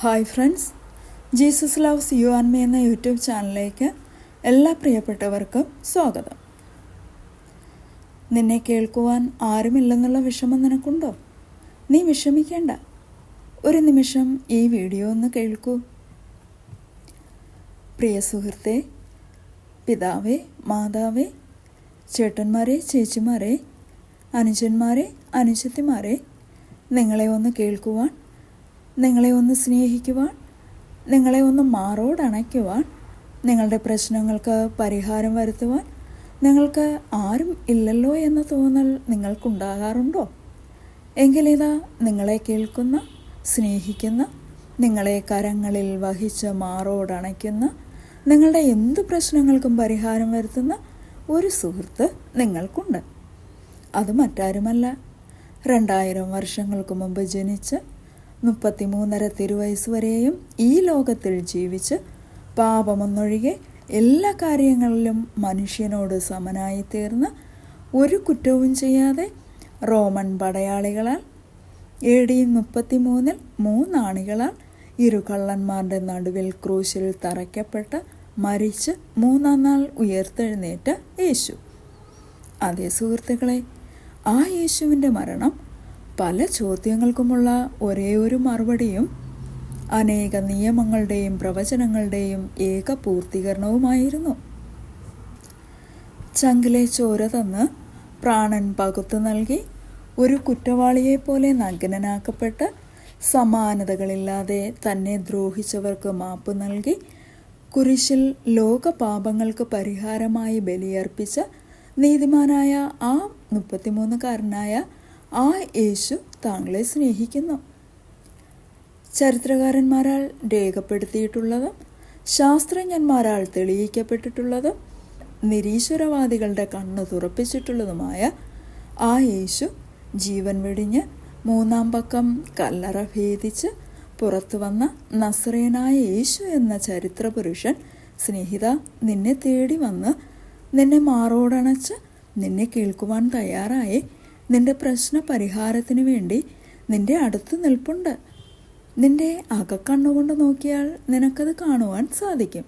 Hi friends. Jesus loves you and me എന്ന YouTube ചാനലിലേക്ക് എല്ലാ പ്രിയപ്പെട്ടവർക്കും സ്വാഗതം. നിന്നെ കേൾക്കുവാൻ ആരുമില്ലെന്നുള്ള വിഷമം നിനക്കുണ്ടോ? നീ വിഷമിക്കേണ്ട. ഒരു നിമിഷം ഈ വീഡിയോ ഒന്ന് കേൾക്കൂ. പ്രിയ സുഹൃത്തെ പിതാവേ മാതാവേ ചേട്ടന്മാരെ ചേച്ചിമാരെ അനുജന്മാരെ അനുജത്തിമാരെ നിങ്ങളെ ഒന്ന് കേൾക്കുവാൻ നിങ്ങളെ ഒന്ന് സ്നേഹിക്കുവാൻ നിങ്ങളെ ഒന്ന് മാറോടണയ്ക്കുവാൻ നിങ്ങളുടെ പ്രശ്നങ്ങൾക്ക് പരിഹാരം വരുത്തുവാൻ നിങ്ങൾക്ക് ആരും ഇല്ലല്ലോ എന്ന തോന്നൽ നിങ്ങൾക്കുണ്ടാകാറുണ്ടോ? എങ്കിലിതാ നിങ്ങളെ കേൾക്കുന്ന സ്നേഹിക്കുന്ന നിങ്ങളെ കരങ്ങളിൽ വഹിച്ച് മാറോടണയ്ക്കുന്ന നിങ്ങളുടെ എന്ത് പ്രശ്നങ്ങൾക്കും പരിഹാരം വരുത്തുന്ന ഒരു സുഹൃത്ത് നിങ്ങൾക്കുണ്ട്. അത് മറ്റാരുമല്ല. രണ്ടായിരം വർഷങ്ങൾക്ക് മുമ്പ് ജനിച്ച് മുപ്പത്തിമൂന്നര തിരുവയസ് വരെയും ഈ ലോകത്തിൽ ജീവിച്ച് പാപമൊന്നൊഴികെ എല്ലാ കാര്യങ്ങളിലും മനുഷ്യനോട് സമനായി തീർന്ന് ഒരു കുറ്റവും ചെയ്യാതെ റോമൻ പടയാളികളാൽ എ ഡി മുപ്പത്തിമൂന്നിൽ മൂന്നാണികളാൽ ഇരു കള്ളന്മാരുടെ നടുവിൽ ക്രൂശിൽ തറയ്ക്കപ്പെട്ട് മരിച്ച് മൂന്നാം നാൾ ഉയർത്തെഴുന്നേറ്റ യേശു. അതേ സുഹൃത്തുക്കളെ ആ യേശുവിന്റെ മരണം പല ചോദ്യങ്ങൾക്കുമുള്ള ഒരേ ഒരു മറുപടിയും അനേക നിയമങ്ങളുടെയും പ്രവചനങ്ങളുടെയും ഏക പൂർത്തീകരണവുമായിരുന്നു. ചങ്കിലെ ചോര തന്ന് പ്രാണൻ പകുത്തു നൽകി ഒരു കുറ്റവാളിയെപ്പോലെ നഗ്നനാക്കപ്പെട്ട് സമാനതകളില്ലാതെ തന്നെ ദ്രോഹിച്ചവർക്ക് മാപ്പ് നൽകി കുരിശിൽ ലോകപാപങ്ങൾക്ക് പരിഹാരമായി ബലിയർപ്പിച്ച നീതിമാനായ ആ മുപ്പത്തിമൂന്നുകാരനായ ആ യേശു താങ്കളെ സ്നേഹിക്കുന്നു. ചരിത്രകാരന്മാരാൽ രേഖപ്പെടുത്തിയിട്ടുള്ളതും ശാസ്ത്രജ്ഞന്മാരാൽ തെളിയിക്കപ്പെട്ടിട്ടുള്ളതും നിരീശ്വരവാദികളുടെ കണ്ണു തുറപ്പിച്ചിട്ടുള്ളതുമായ ആ യേശു ജീവൻ വെടിഞ്ഞ് മൂന്നാം പക്കം കല്ലറ ഭേദിച്ച് പുറത്തു വന്ന നസ്രേനായ യേശു എന്ന ചരിത്ര പുരുഷൻ സ്നേഹിത നിന്നെ തേടി വന്ന് നിന്നെ മാറോടണച്ച് നിന്നെ കേൾക്കുവാൻ തയ്യാറായി. നിന്റെ പ്രശ്ന പരിഹാരത്തിന് വേണ്ടി നിന്റെ അടുത്ത് നിൽപ്പുണ്ട്. നിന്റെ അകക്കണ്ണുകൊണ്ട് നോക്കിയാൽ നിനക്കത് കാണുവാൻ സാധിക്കും.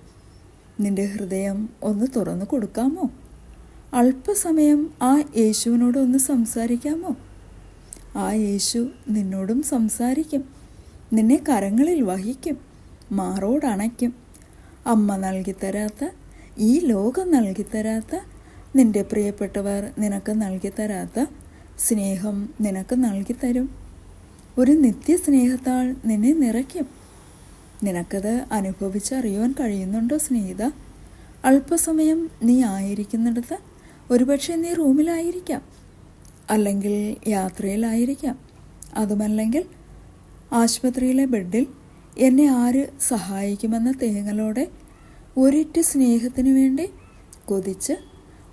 നിന്റെ ഹൃദയം ഒന്ന് തുറന്നു കൊടുക്കാമോ? അല്പസമയം ആ യേശുവിനോട് ഒന്ന് സംസാരിക്കാമോ? ആ യേശു നിന്നോടും സംസാരിക്കും. നിന്നെ കരങ്ങളിൽ വഹിക്കും. മാറോടണയ്ക്കും അമ്മ നൽകിത്തരാത്ത ഈ ലോകം നൽകിത്തരാത്ത നിന്റെ പ്രിയപ്പെട്ടവർ നിനക്ക് നൽകിത്തരാത്ത സ്നേഹം നിനക്ക് നൽകിത്തരും ഒരു നിത്യസ്നേഹത്താൽ നിന്നെ നിറയ്ക്കും. നിനക്കത് അനുഭവിച്ചറിയുവാൻ കഴിയുന്നുണ്ടോ സ്നേഹിത? അല്പസമയം നീ ആയിരിക്കുന്നിടത്ത് ഒരുപക്ഷെ നീ റൂമിലായിരിക്കാം. അല്ലെങ്കിൽ യാത്രയിലായിരിക്കാം. അതുമല്ലെങ്കിൽ ആശുപത്രിയിലെ ബെഡിൽ എന്നെ ആര് സഹായിക്കുമെന്ന തേങ്ങലോടെ ഒരിറ്റ് സ്നേഹത്തിനു വേണ്ടി കൊതിച്ച്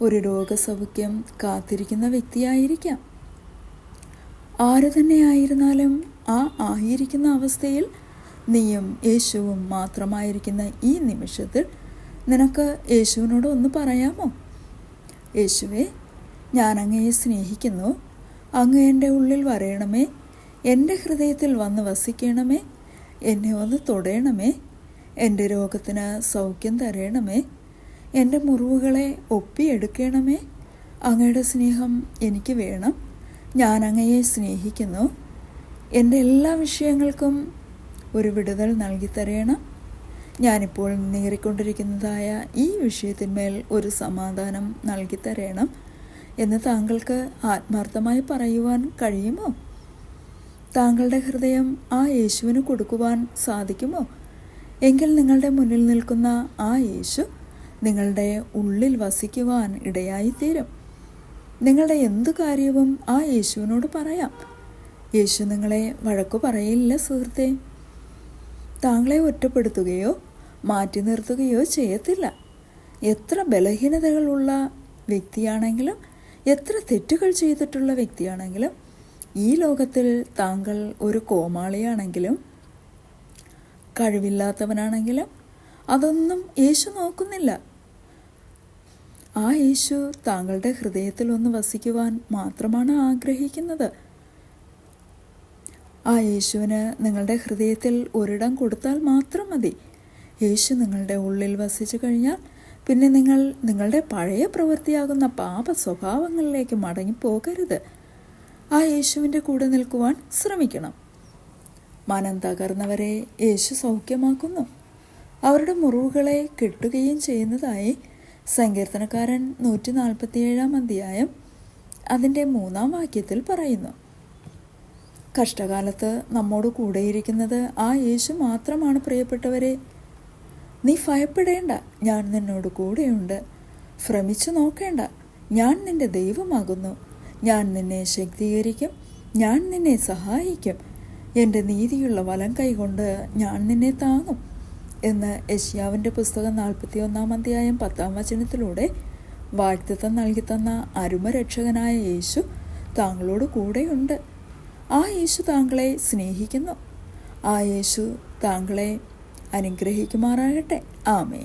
ഒരു രോഗസൗഖ്യം കാത്തിരിക്കുന്ന വ്യക്തിയായിരിക്കാം. ആര് തന്നെയായിരുന്നാലും ആ ആയിരിക്കുന്ന അവസ്ഥയിൽ നീയും യേശുവും മാത്രമായിരിക്കുന്ന ഈ നിമിഷത്തിൽ നിനക്ക് യേശുവിനോട് ഒന്ന് പറയാമോ? യേശുവെ ഞാൻ അങ്ങയെ സ്നേഹിക്കുന്നു. അങ്ങ് എന്റെ ഉള്ളിൽ വരയണമേ. എന്റെ ഹൃദയത്തിൽ വന്ന് വസിക്കണമേ. എന്നെ ഒന്ന് തൊടയണമേ. എന്റെ രോഗത്തിന് സൗഖ്യം തരയണമേ. എന്റെ മുറിവുകളെ ഒപ്പിയെടുക്കണമേ. അങ്ങയുടെ സ്നേഹം എനിക്ക് വേണം. ഞാൻ അങ്ങയെ സ്നേഹിക്കുന്നു. എന്റെ എല്ലാ വിഷയങ്ങൾക്കും ഒരു വിടുതൽ നൽകി തരയണം ഞാനിപ്പോൾ നേറിക്കൊണ്ടിരിക്കുന്നതായ ഈ വിഷയത്തിന്മേൽ ഒരു സമാധാനം നൽകി തരയണം എന്ന് താങ്കൾക്ക് ആത്മാർത്ഥമായി പറയുവാൻ കഴിയുമോ? താങ്കളുടെ ഹൃദയം ആ യേശുവിന് കൊടുക്കുവാൻ സാധിക്കുമോ? എങ്കിൽ നിങ്ങളുടെ മുന്നിൽ നിൽക്കുന്ന ആ യേശു നിങ്ങളുടെ ഉള്ളിൽ വസിക്കുവാൻ ഇടയായിത്തീരും. നിങ്ങളുടെ എന്തു കാര്യവും ആ യേശുവിനോട് പറയാം. യേശു നിങ്ങളെ വഴക്കു പറയില്ല സുഹൃത്തെ. താങ്കളെ ഒറ്റപ്പെടുത്തുകയോ മാറ്റി നിർത്തുകയോ ചെയ്യത്തില്ല. എത്ര ബലഹീനതകളുള്ള വ്യക്തിയാണെങ്കിലും എത്ര തെറ്റുകൾ ചെയ്തിട്ടുള്ള വ്യക്തിയാണെങ്കിലും ഈ ലോകത്തിൽ താങ്കൾ ഒരു കോമാളിയാണെങ്കിലും കഴിവില്ലാത്തവനാണെങ്കിലും അതൊന്നും യേശു നോക്കുന്നില്ല. ആ യേശു താങ്കളുടെ ഹൃദയത്തിൽ ഒന്ന് വസിക്കുവാൻ മാത്രമാണ് ആഗ്രഹിക്കുന്നത്. ആ യേശുവിന് നിങ്ങളുടെ ഹൃദയത്തിൽ ഒരിടം കൊടുത്താൽ മാത്രം മതി. യേശു നിങ്ങളുടെ ഉള്ളിൽ വസിച്ചു കഴിഞ്ഞാൽ പിന്നെ നിങ്ങൾ നിങ്ങളുടെ പഴയ പ്രവൃത്തിയാകുന്ന പാപ സ്വഭാവങ്ങളിലേക്ക് മടങ്ങിപ്പോകരുത്. ആ യേശുവിന്റെ കൂടെ നിൽക്കുവാൻ ശ്രമിക്കണം. മനം തകർന്നവരെ യേശു സൗഖ്യമാക്കുന്നു. അവരുടെ മുറിവുകളെ കെട്ടുകയും ചെയ്യുന്നതായി സങ്കീർത്തനക്കാരൻ നൂറ്റി നാൽപ്പത്തിയേഴാം അധ്യായം അതിന്റെ മൂന്നാം വാക്യത്തിൽ പറയുന്നു. കഷ്ടകാലത്ത് നമ്മോട് കൂടെയിരിക്കുന്നത് ആ യേശു മാത്രമാണ് പ്രിയപ്പെട്ടവരെ. നീ ഭയപ്പെടേണ്ട ഞാൻ നിന്നോട് കൂടെയുണ്ട്. ഭ്രമിച്ചു നോക്കേണ്ട ഞാൻ നിന്റെ ദൈവമാകുന്നു. ഞാൻ നിന്നെ ശക്തീകരിക്കും ഞാൻ നിന്നെ സഹായിക്കും. എന്റെ നീതിയുള്ള വലം കൈകൊണ്ട് ഞാൻ നിന്നെ താങ്ങും. എന്ന് യഷ്യാവിന്റെ പുസ്തകം നാൽപ്പത്തി ഒന്നാം അധ്യായം പത്താം വചനത്തിലൂടെ വാഴ്ത്തത്വം നൽകിത്തന്ന തന്ന അരുമരക്ഷകനായ യേശു താങ്കളോട് കൂടെയുണ്ട്. ആ യേശു താങ്കളെ സ്നേഹിക്കുന്നു. ആ യേശു താങ്കളെ അനുഗ്രഹിക്കുമാറാകട്ടെ. ആമേ